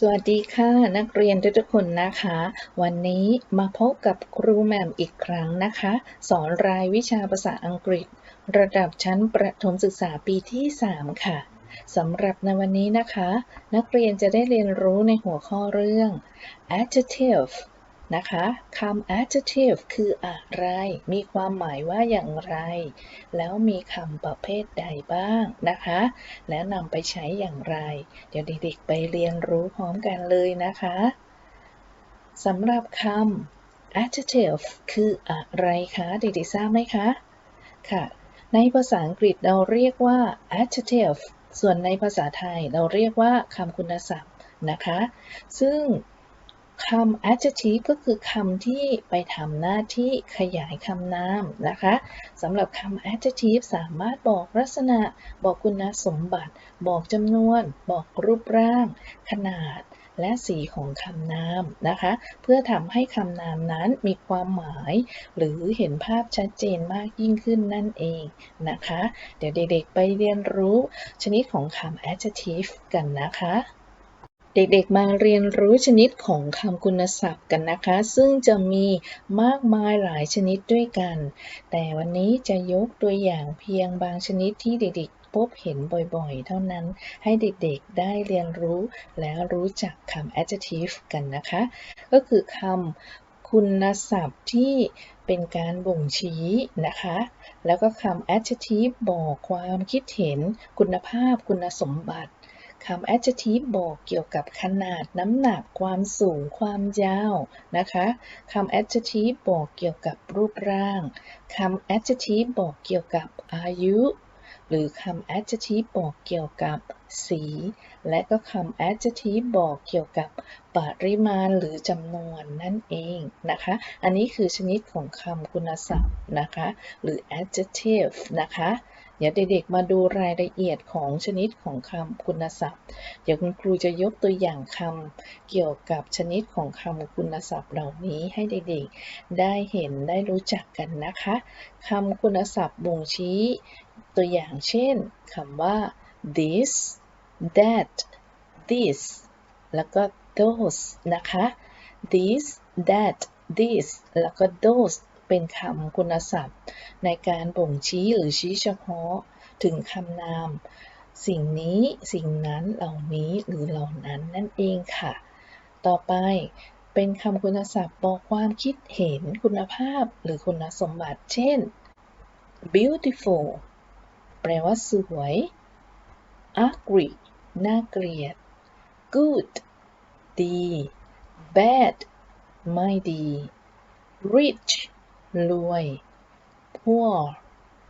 สวัสดีค่ะนักเรียนทุกคนนะคะ วันนี้มาพบกับครูแหม่มอีกครั้งนะคะ สอนรายวิชาภาษาอังกฤษ ระดับชั้นประถมศึกษาปีที่ 3 ค่ะสำหรับในวันนี้นะคะ นักเรียนจะได้เรียนรู้ในหัวข้อเรื่อง adjective นะคะคำ adjective คืออะไร มีความหมายว่าอย่างไร แล้วมีคำประเภทใดบ้างนะคะ แล้วนำไปใช้อย่างไร เดี๋ยวเด็กๆไปเรียนรู้พร้อมกันเลยนะคะสำหรับคำ adjective คืออะไรคะเด็กๆทราบไหมคะค่ะ ในภาษาอังกฤษเราเรียกว่า adjective ส่วนในภาษาไทยเราเรียกว่าคำคุณศัพท์นะคะ ซึ่ง คำ adjective ก็คือคำที่ไปทำหน้าที่ขยายคำนามนะคะสำหรับคำ adjective สามารถบอกลักษณะ บอกคุณสมบัติ บอกจำนวน บอกรูปร่าง ขนาด และสีของคำนามนะคะ เพื่อทำให้คำนามนั้นมีความหมาย หรือเห็นภาพชัดเจนมากยิ่งขึ้นนั่นเองนะคะ เดี๋ยวเด็กๆไปเรียนรู้ชนิดของคำ adjective กันนะคะ เด็กๆ มาเรียนรู้ชนิดของคำคุณศัพท์กันนะคะ ซึ่งจะมีมากมายหลายชนิดด้วยกัน แต่วันนี้จะยกตัวอย่างเพียงบางชนิดที่เด็กๆ พบเห็นบ่อยๆ เท่านั้น ให้เด็กๆ ได้เรียนรู้และรู้จักคำ adjective กันนะคะ ก็คือคำคุณศัพท์ที่เป็นการบ่งชี้นะคะ แล้วก็คำ adjective บอกความคิดเห็น คุณภาพ คุณสมบัติ คำ adjective บอกเกี่ยวกับขนาดน้ำหนักความสูงความยาวนะคะคำ adjective บอกเกี่ยวกับรูปร่างคำ adjective บอกเกี่ยวกับอายุ หรือคำ adjective บอกเกี่ยวกับสี และก็คำ adjective บอกเกี่ยวกับปริมาณหรือจำนวนนั่นเองนะคะ อันนี้คือชนิดของคำคุณศัพท์นะคะ หรือ adjective นะคะ เดี๋ยวเด็กๆมาดูรายละเอียดของชนิดของคำคุณศัพท์ เดี๋ยวคุณครูจะยกตัวอย่างคำเกี่ยวกับชนิดของคำคุณศัพท์เหล่านี้ให้เด็กๆ ได้เห็นได้รู้จักกันนะคะคำคุณศัพท์บ่งชี้ ตัวอย่างเช่นคำว่า this that this แล้วก็ those นะคะ this that this แล้วก็ those เป็นคำคุณศัพท์ ในการบ่งชี้หรือชี้เฉพาะถึงคำนาม สิ่งนี้สิ่งนั้นเหล่านี้หรือเหล่านั้นนั่นเองค่ะ ต่อไปเป็นคำคุณศัพท์บอกความคิดเห็นคุณภาพหรือคุณสมบัติ เช่น beautiful แปลว่าสวย ugly น่าเกลียด good ดี bad ไม่ดี rich รวย poor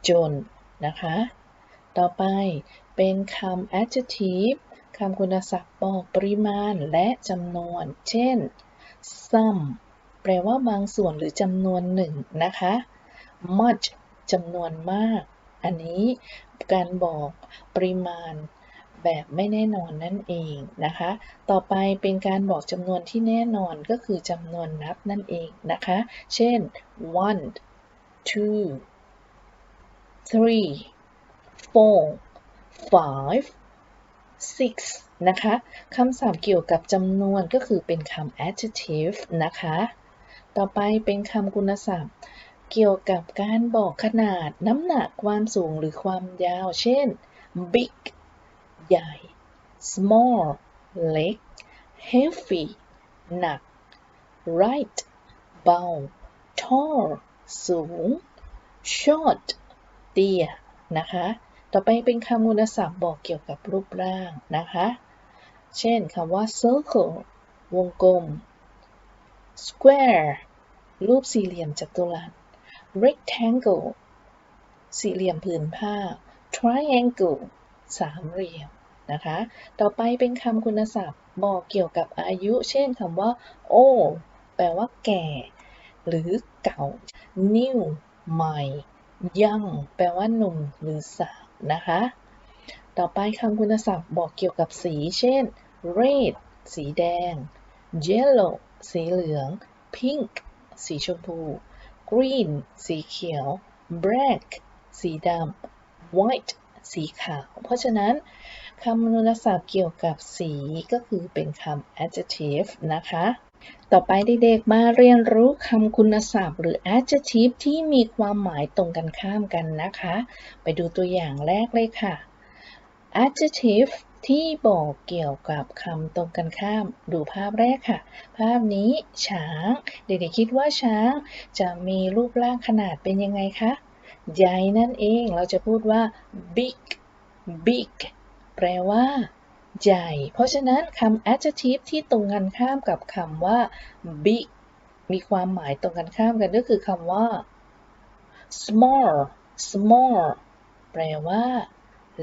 จน นะคะ ต่อไปเป็นคำ adjective คำคุณศัพท์บอกปริมาณและจำนวน เช่น some แปลว่าบางส่วนหรือจำนวนหนึ่งนะคะ much จำนวนมาก อันนี้การบอกปริมาณ แบบไม่แน่นอนนั่นเองนะคะ ต่อไปเป็นการบอกจำนวนที่แน่นอนก็คือจำนวนนับนั่นเองนะคะ เช่น one two three four five six นะคะคำศัพท์เกี่ยวกับจำนวนก็คือเป็นคำ adjective นะคะ ต่อไปเป็นคำคุณศัพท์ เกี่ยวกับการบอกขนาดน้ำหนักความสูงหรือความยาว เช่น big ใหญ่ small เล็ก heavy หนัก light เบา tall สูง short เตี้ยนะคะ ต่อไปเป็นคำคุณศัพท์บอกเกี่ยวกับรูปร่างนะคะ เช่นคำว่า circle วงกลม square รูปสี่เหลี่ยมจัตุรัส rectangle สี่เหลี่ยมผืนผ้า triangle สามเหลี่ยม นะคะ ต่อไปเป็นคำคุณศัพท์บอกเกี่ยวกับอายุ เช่นคำว่า old แปลว่าแก่ หรือเก่า new ใหม่ young แปลว่าหนุ่มหรือสาวนะคะ ต่อไปคำคุณศัพท์บอกเกี่ยวกับสี เช่น red สีแดง yellow สีเหลือง pink สีชมพู green สีเขียว black สีดำ white สีขาว เพราะฉะนั้น คำคุณศัพท์เกี่ยวกับสีก็คือเป็นคำ adjective นะคะ ต่อไปเด็กๆมาเรียนรู้คำคุณศัพท์ หรือ adjective ที่มีความหมายตรงกันข้ามกันนะคะ ไปดูตัวอย่างแรกเลยค่ะ adjective ที่บอกเกี่ยวกับคำตรงกันข้าม ดูภาพแรกค่ะ ภาพนี้ช้าง เด็กๆคิดว่าช้าง จะมีรูปร่างขนาดเป็นยังไงคะ ใหญ่นั่นเอง เราจะพูดว่า big big แปลว่า ใหญ่ เพราะฉะนั้นคำ adjective ที่ตรงกันข้ามกับคำว่า big มีความหมายตรงกันข้ามกันก็คือคำว่า small small แปลว่า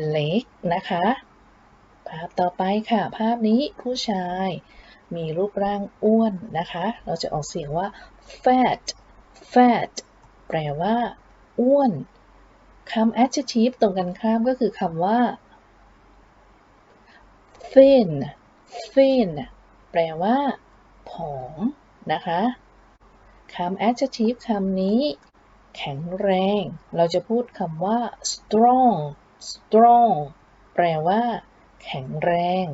เล็กนะคะ ภาพต่อไปค่ะ ภาพนี้ผู้ชายมีรูปร่างอ้วนนะคะ เราจะออกเสียงว่า fat fat แปลว่า อ้วน คำ adjective ตรงกันข้ามก็คือคำว่า thin thin แปลว่าผอมนะคะคำ adjective คำนี้ แข็งแรง เราจะพูดคำว่า strong strong แปลว่า แข็งแรง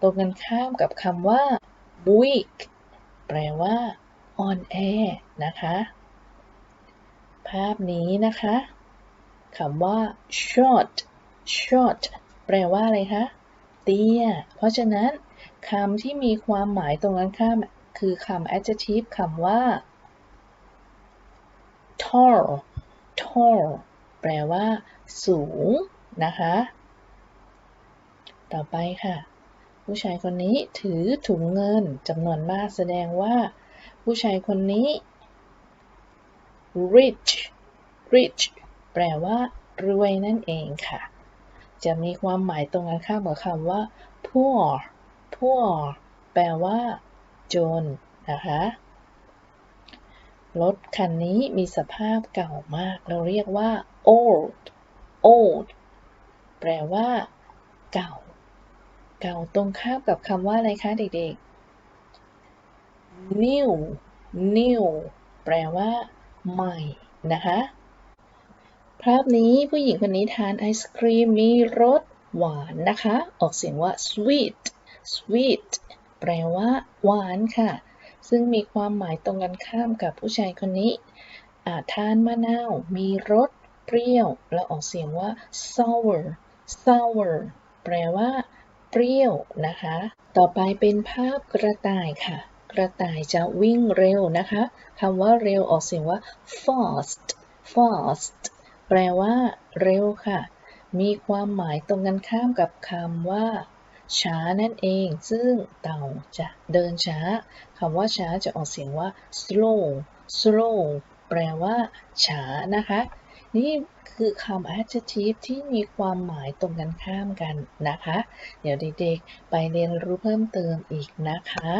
ตรงกันข้ามกับคำว่า weak แปลว่าอ่อนแอนะคะ ภาพนี้นะคะคำว่า short short แปลว่าอะไรคะ เตี้ย เพราะฉะนั้นคำที่มีความหมายตรงกันข้ามคือคำ adjective คำว่า tall tall แปลว่า สูง นะคะ ต่อไปค่ะ ผู้ชายคนนี้ถือถุงเงินจำนวนมากแสดงว่า ผู้ชายคนนี้ rich rich แปลว่า รวยนั่นเองค่ะ จะมีความหมายตรงกันข้ามกับคำว่า poor poor แปลว่า จน นะคะ รถคันนี้มีสภาพเก่ามาก เราเรียกว่า old old แปลว่า เก่า เก่าตรงข้ามกับคำว่าอะไรคะเด็กๆ new new แปลว่า ใหม่ นะคะ ภาพนี้ผู้หญิงคนนี้ทานไอศครีมมีรสหวานนะคะ ออกเสียงว่า sweet sweet แปลว่าหวานค่ะ ซึ่งมีความหมายตรงกันข้ามกับผู้ชายคนนี้ทานมะนาว มีรสเปรี้ยว เราออกเสียงว่า sour sour แปลว่า เปรี้ยวนะคะ ต่อไปเป็นภาพกระต่ายค่ะ กระต่ายจะวิ่งเร็วนะคะคำว่าเร็วออกเสียงว่า fast fast แปลว่า เร็วค่ะ มีความหมายตรงกันข้ามกับคำว่า ช้านั่นเอง ซึ่งเต่าจะเดินช้าคำว่าช้าจะออกเสียงว่า slow slow แปลว่า ช้านะคะ นี่คือคำ adjective ที่มีความหมายตรงกันข้ามกันนะคะ เดี๋ยวเด็กๆไปเรียนรู้เพิ่มเติมอีกนะคะ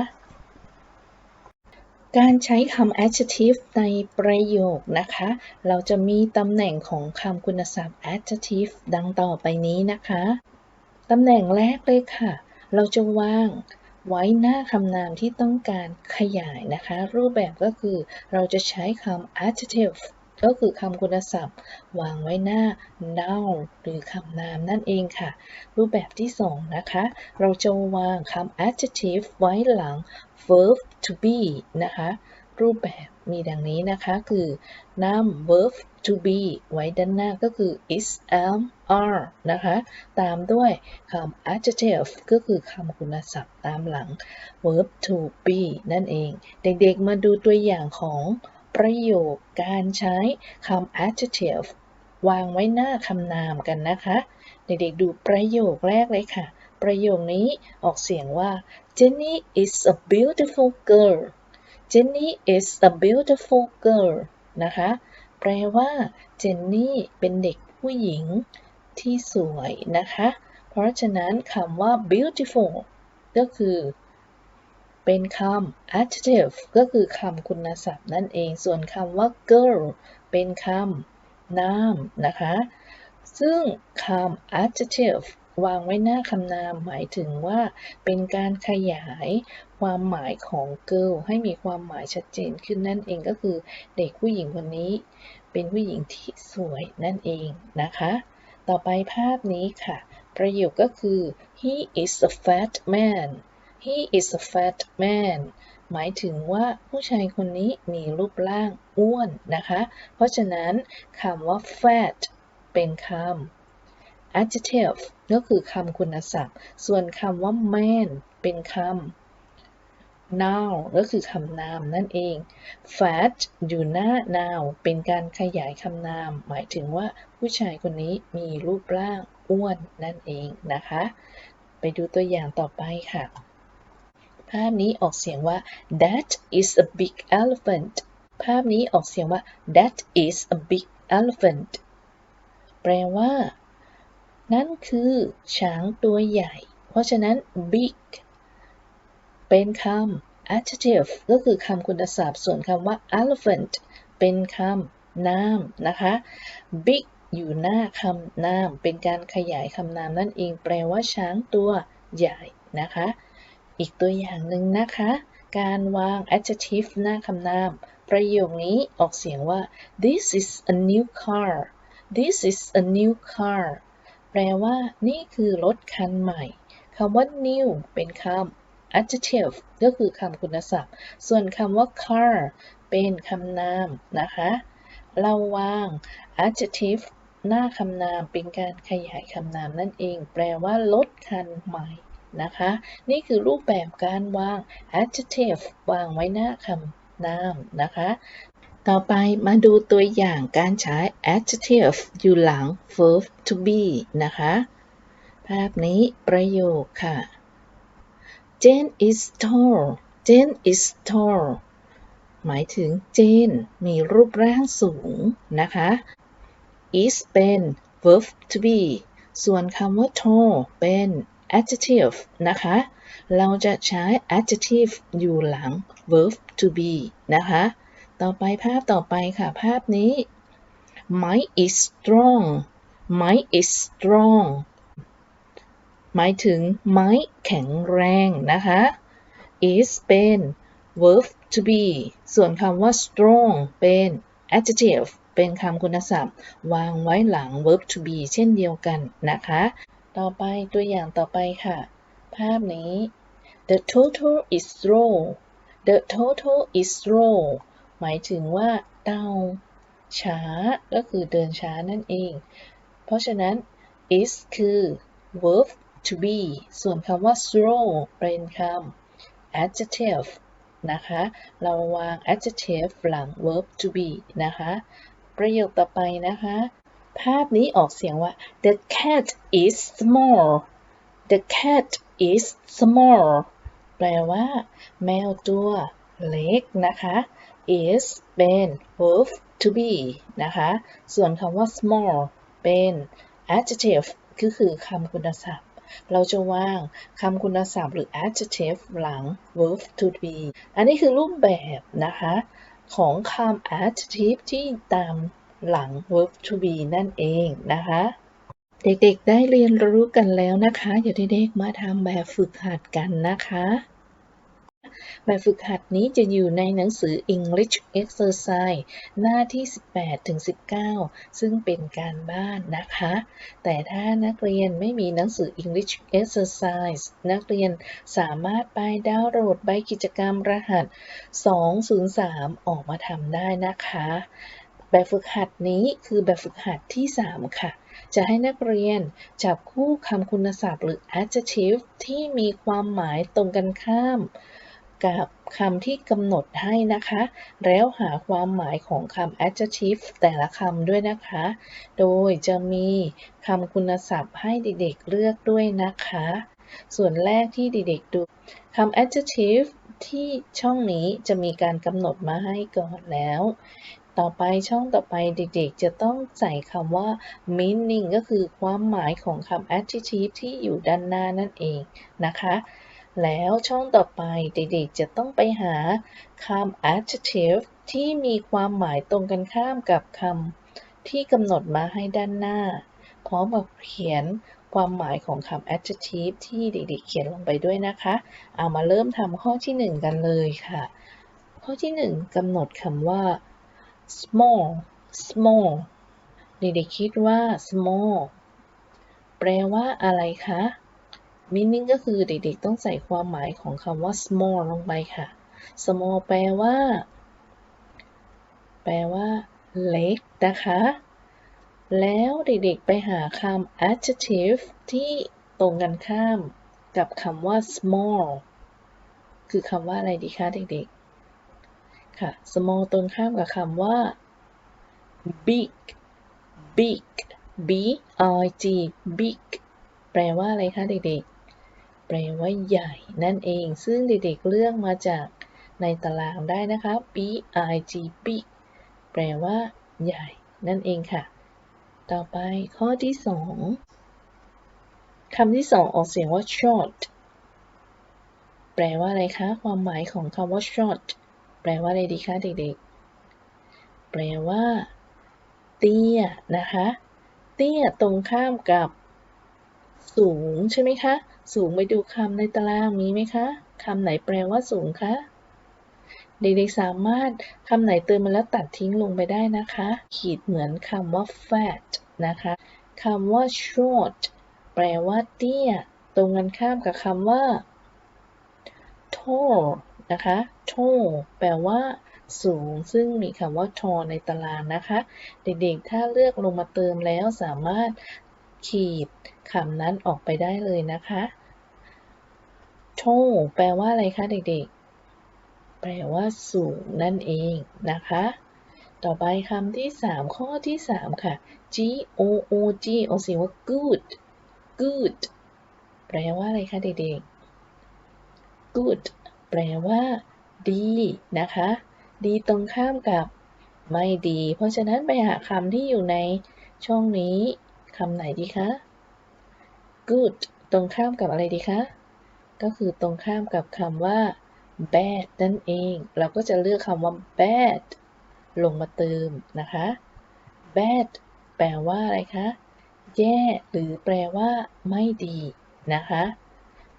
การใช้คำ adjective ในประโยคนะคะ เราจะมีตำแหน่งของคำคุณศัพท์ adjective ดังต่อไปนี้นะคะ ตำแหน่งแรกเลยค่ะ เราจะวางไว้หน้าคำนามที่ต้องการขยายนะคะ รูปแบบก็คือเราจะใช้คำ adjective ก็คือคำคุณศัพท์ วางไว้หน้า noun หรือคำนามนั่นเองค่ะ รูปแบบที่ 2 นะคะ เราจะวางคำ adjective ไว้หลัง verb to be นะคะ รูปแบบมีดังนี้นะคะ คือนำ verb to be ไว้ด้านหน้าก็คือ is am are นะคะ ตามด้วยคำ adjective ก็คือคำคุณศัพท์ตามหลัง verb to be นั่นเอง เด็กๆมาดูตัวอย่างของ ประโยคการใช้คำ adjective วางไว้หน้าคำนามกันนะคะ เด็กๆดูประโยคแรกเลยค่ะ ประโยคนี้ออกเสียงว่า Jenny is a beautiful girl Jenny is a beautiful girl นะคะ แปลว่าเจนนี่เป็นเด็กผู้หญิงที่สวยนะคะ เพราะฉะนั้นคำว่า beautiful ก็คือ เป็นคำ adjective ก็คือคำคุณศัพท์นั่นเอง ส่วนคำว่า girl เป็นคำนามนะคะ ซึ่งคำ adjective วางไว้หน้าคำนามหมายถึงว่าเป็นการขยายความหมายของ girl ให้มีความหมายชัดเจนขึ้นนั่นเองก็คือเด็กผู้หญิงคนนี้ เป็นผู้หญิงที่สวยนั่นเองนะคะ ต่อไปภาพนี้ค่ะ ประโยคก็คือ he is a fat man he is a fat man หมายถึงว่าผู้ชายคนนี้มีรูปร่างอ้วนนะคะ เพราะฉะนั้นคำว่า fat เป็นคำ adjective ก็คือคำคุณศัพท์ ส่วนคำว่า man เป็นคำ noun ก็คือคำนามนั่นเอง fat อยู่หน้า noun เป็นการขยายคำนาม หมายถึงว่าผู้ชายคนนี้มีรูปร่างอ้วนนั่นเองนะคะ ไปดูตัวอย่างต่อไปค่ะ ภาพนี้ออกเสียงว่า that is a big elephant ภาพนี้ออกเสียงว่า that is a big elephant แปลว่า นั่นคือช้างตัวใหญ่ เพราะฉะนั้น big เป็นคำ adjective ก็คือคำคุณศัพท์ ส่วนคำว่า elephant เป็นคำนามนะคะ big อยู่หน้าคำนาม เป็นการขยายคำนามนั่นเอง แปลว่าช้างตัวใหญ่นะคะ อีกตัวอย่างหนึ่งนะคะ การวาง adjective หน้าคำนาม ประโยคนี้ออกเสียงว่า this is a new car this is a new car แปลว่า นี่คือรถคันใหม่คำว่า new เป็นคำ adjective ก็คือคำคุณศัพท์ ส่วนคำว่า car เป็นคำนามนะคะ เราวาง adjective หน้าคำนามเป็นการขยายคำนามนั่นเอง แปลว่ารถคันใหม่ นะคะ นี่คือรูปแบบการวาง adjective วางไว้หน้าคำนามนะคะ ต่อไปมาดูตัวอย่างการใช้ adjective อยู่หลัง verb to be นะคะ ภาพนี้ประโยคค่ะ Jane is tall Jane is tall หมายถึงเจนมีรูปร่างสูงนะคะ is เป็น verb to be ส่วนคำว่า tall เป็น adjective นะคะ เราจะใช้ adjective อยู่หลัง verb to be นะคะ ต่อไปภาพต่อไปค่ะ ภาพนี้ Mike is strong Mike is strong หมายถึงไม้แข็งแรงนะคะ is เป็น verb to be ส่วนคำว่า strong เป็น adjective เป็นคำคุณศัพท์ วางไว้หลัง verb to be เช่นเดียวกันนะคะ ต่อไปตัวอย่างต่อไปค่ะ ภาพนี้ the total is slow the total is slow หมายถึงว่าเต่าช้า ก็คือเดินช้านั่นเอง เพราะฉะนั้น is คือ verb to be ส่วนคำว่า slow เป็นคำ adjective นะคะ เราวาง adjective หลัง verb to be นะคะ ประโยคต่อไปนะคะ ภาพนี้ออกเสียงว่า the cat is small the cat is small แปลว่า แมวตัวเล็กนะคะ is เป็น verb to be นะคะ ส่วนคำว่า small เป็น adjective ก็คือคำคุณศัพท์ เราจะวางคำคุณศัพท์หรือ adjective หลัง verb to be อันนี้คือรูปแบบนะคะ ของคำ adjective ที่ตาม หลัง verb to be นั่นเองนะคะ เด็กๆได้เรียนรู้กันแล้วนะคะ เดี๋ยวเด็กๆมาทำแบบฝึกหัดกันนะคะ แบบฝึกหัดนี้จะอยู่ในหนังสือ English Exercise หน้าที่ 18ถึง19 ซึ่งเป็นการบ้านนะคะ แต่ถ้านักเรียนไม่มีหนังสือ English Exercise นักเรียนสามารถไปดาวน์โหลดใบกิจกรรมรหัส 203 ออกมาทำได้นะคะ แบบฝึกหัดนี้คือแบบฝึกหัดที่ 3 ค่ะ จะให้นักเรียนจับคู่คำคุณศัพท์หรือ adjective ที่มีความหมายตรงกันข้าม กับคำที่กำหนดให้นะคะ แล้วหาความหมายของคำ adjective แต่ละคำด้วยนะคะ โดยจะมีคำคุณศัพท์ให้เด็กๆเลือกด้วยนะคะ ส่วนแรกที่เด็กๆดูคำ adjective ที่ช่องนี้จะมีการกำหนดมาให้ก่อนแล้ว ต่อไปช่องต่อไปเด็กๆ จะต้องใส่คำว่า meaning ก็คือความหมายของคำ adjective ที่อยู่ด้านหน้านั่นเองนะคะ แล้วช่องต่อไปเด็กๆ จะต้องไปหาคำ adjective ที่มีความหมายตรงกันข้ามกับคำที่กำหนดมาให้ด้านหน้า พร้อมกับเขียนความหมายของคำ adjective ที่เด็กๆ เขียนลงไปด้วยนะคะ เอามาเริ่มทำข้อที่ 1 กันเลยค่ะ ข้อที่ 1กำหนดคำว่า small small เด็กๆคิดว่า small แปลว่าอะไรคะ meaning ก็คือเด็กๆต้องใส่ความหมายของคำว่า small ลงไปค่ะ small แปลว่า แปลว่า เล็กนะคะ แล้วเด็กๆไปหาคำ adjective ที่ตรงกันข้ามกับคำว่า small คือคำว่าอะไรดีคะเด็กๆ ค่ะ small ตรงข้ามกับคำว่า big big b i g big แปลว่าอะไรคะเด็กๆ แปลว่าใหญ่นั่นเอง ซึ่งเด็กๆเลือกมาจากในตารางได้นะคะ b i g big แปลว่าใหญ่ นั่นเองค่ะ ต่อไปข้อที่สองคำที่สองออกเสียงว่า short แปลว่าอะไรคะ ความหมายของคำว่า short แปลว่าอะไรดีคะเด็กๆ แปลว่า เตี้ยนะคะ เตี้ยตรงข้ามกับ สูงใช่ไหมคะ สูงไปดูคำในตารางมีไหมคะคำไหนแปลว่าสูงคะ เด็กๆสามารถคำไหนเติมมาแล้วตัดทิ้งลงไปได้นะคะ ขีดเหมือนคำว่า fat นะคะคำว่า short แปลว่าเตี้ย ตรงกันข้ามกับคำว่า tall นะคะ tall แปลว่า สูง ซึ่งมีคำว่า tall ในตารางนะคะ เด็กๆ ถ้าเลือกลงมาเติมแล้วสามารถขีดคำนั้นออกไปได้เลยนะคะ tall แปลว่าอะไรคะเด็กๆ แปลว่า สูงนั่นเองนะคะ ต่อไปคำที่ 3 ข้อที่ 3 ค่ะ G O O G ออกเสียงว่า good good แปลว่าอะไรคะเด็กๆ good แปลว่า ดีนะคะ ดีตรงข้ามกับไม่ดี เพราะฉะนั้นไปหาคำที่อยู่ในช่องนี้คำไหนดีคะ good ตรงข้ามกับอะไรดีคะ ก็คือตรงข้ามกับคำว่า bad นั่นเอง เราก็จะเลือกคำว่า bad ลงมาเติมนะคะ bad แปลว่าอะไรคะ แย่ หรือแปลว่า ไม่ดีนะคะ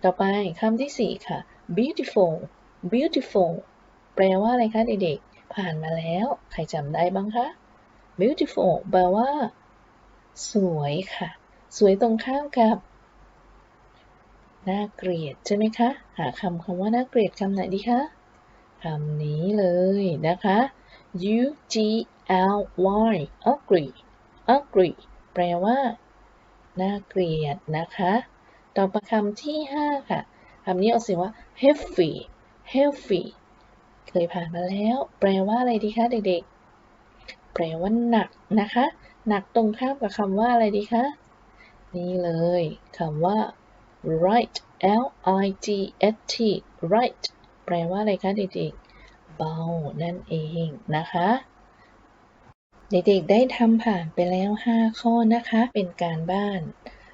ต่อไปคำที่ 4 ค่ะ beautiful beautiful แปลว่าอะไรคะเด็กๆ ผ่านมาแล้ว ใครจำได้บ้างคะ beautiful แปลว่า สวยค่ะ สวยตรงข้ามกับน่าเกลียดใช่ไหมคะ หาคำคำว่าน่าเกลียดคำไหนดีคะคำนี้เลยนะคะ u g l y ugly ugly แปลว่า น่าเกลียดนะคะ ต่อไปคำที่ 5 ค่ะ คำนี้ออกเสียงว่า heavy heavy เคยผ่านมาแล้ว แปลว่าอะไรดีคะเด็กๆ แปลว่าหนักนะคะ หนักตรงข้ามกับคำว่าอะไรดีคะ นี่เลยคำว่า right l i g h t right แปลว่าอะไรคะเด็กๆ เบา นั่นเองนะคะเด็กๆ ได้ทำผ่านไปแล้ว 5 ข้อนะคะ เป็นการบ้าน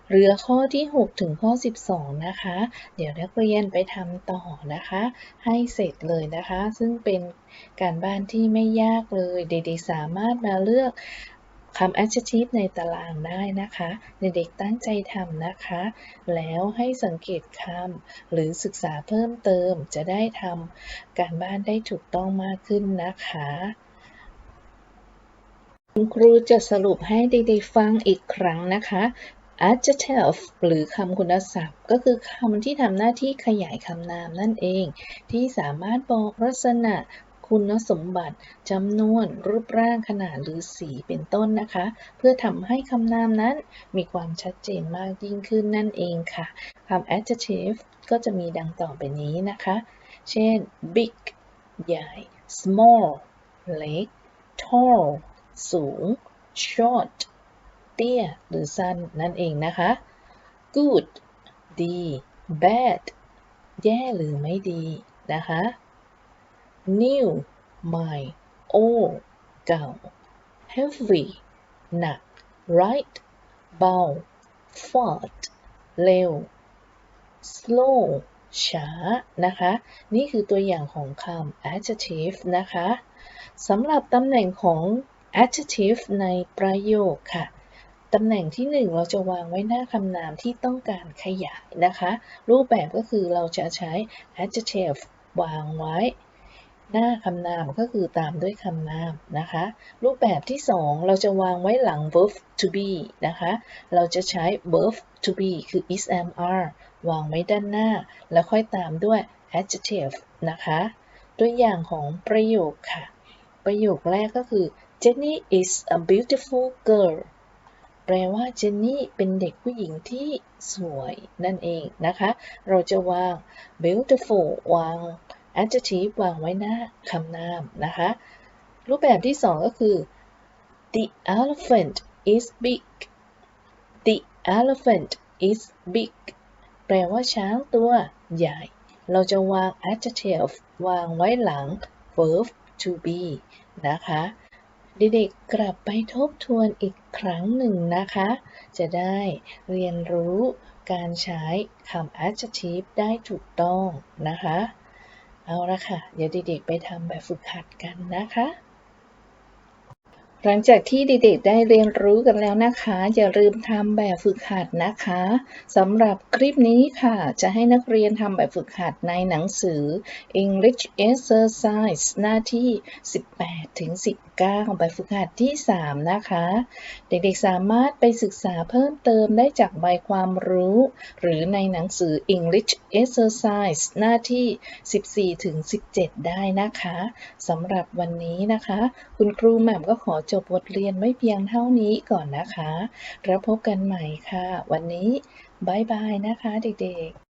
เหลือข้อที่ 6 ถึงข้อ 12 นะคะ เดี๋ยวนักเรียนไปทำต่อนะคะ ให้เสร็จเลยนะคะ ซึ่งเป็นการบ้านที่ไม่ยากเลย เด็กๆสามารถมาเลือกคำ adjective ในตารางได้นะคะ เด็กๆตั้งใจทำนะคะ แล้วให้สังเกตคำหรือศึกษาเพิ่มเติมจะได้ทำการบ้านได้ถูกต้องมากขึ้นนะคะคุณครูจะสรุปให้เด็กๆฟังอีกครั้งนะคะ adjective หรือคำคุณศัพท์ ก็คือคำที่ทำหน้าที่ขยายคำนามนั่นเอง ที่สามารถบอกลักษณะคุณสมบัติจำนวนรูปร่างขนาดหรือสีเป็นต้นนะคะ เพื่อทำให้คำนามนั้นมีความชัดเจนมากยิ่งขึ้นนั่นเองค่ะคำ adjective ก็จะมีดังต่อไปนี้นะคะ เช่น big ใหญ่ small เล็ก tall สูง short เตี้ย หรือสั้นนั่นเองนะคะ good ดี bad แย่หรือไม่ดีนะคะ new ใหม่ old เก่า heavy หนัก right เบา fast เร็ว slow ช้านะคะ นี่คือตัวอย่างของคำ adjective นะคะสำหรับตำแหน่งของ adjective ในประโยคค่ะ ตำแหน่งที่ 1 เราจะวางไว้หน้าคำนามที่ต้องการขยายนะคะ รูปแบบก็คือเราจะใช้ adjective วางไว้ หน้าคำนามก็คือตามด้วยคำนามนะคะ รูปแบบที่ 2 เราจะวางไว้หลัง verb to be นะคะ เราจะใช้ verb to be คือ is am are วางไว้ด้านหน้า แล้วค่อยตามด้วย adjective นะคะ ตัวอย่างของประโยคค่ะ ประโยคแรกก็คือ Jenny is a beautiful girl แปลว่าเจนนี่เป็นเด็กผู้หญิงที่สวยนั่นเองนะคะ เราจะวาง beautiful วาง adjective วางไว้หน้าคำนามนะคะ รูปแบบที่สองก็คือ the elephant is big the elephant is big แปลว่าช้างตัวใหญ่ เราจะวาง adjective วางไว้หลัง verb to be นะคะ เด็กๆกลับไปทบทวนอีกครั้งหนึ่งนะคะ จะได้เรียนรู้การใช้คำ adjective ได้ถูกต้องนะคะ เอาละค่ะ เดี๋ยวเด็กๆไปทำแบบฝึกหัดกันนะคะ หลังจากที่เด็กๆได้เรียนรู้กันแล้วนะคะ อย่าลืมทำแบบฝึกหัดนะคะสำหรับคลิปนี้ค่ะ จะให้นักเรียนทำแบบฝึกหัดในหนังสือ English Exercise หน้าที่ 18ถึง19แบบฝึกหัดที่ 3 นะคะ เด็กๆสามารถไปศึกษาเพิ่มเติมได้จากใบความรู้ หรือในหนังสือ English Exercise หน้าที่ 14ถึง17 ได้นะคะสำหรับวันนี้นะคะ คุณครูแหม่มก็ขอจบบทเรียนไม่เพียงเท่านี้ก่อนนะคะ แล้วพบกันใหม่ค่ะ วันนี้บายบายนะคะเด็กๆ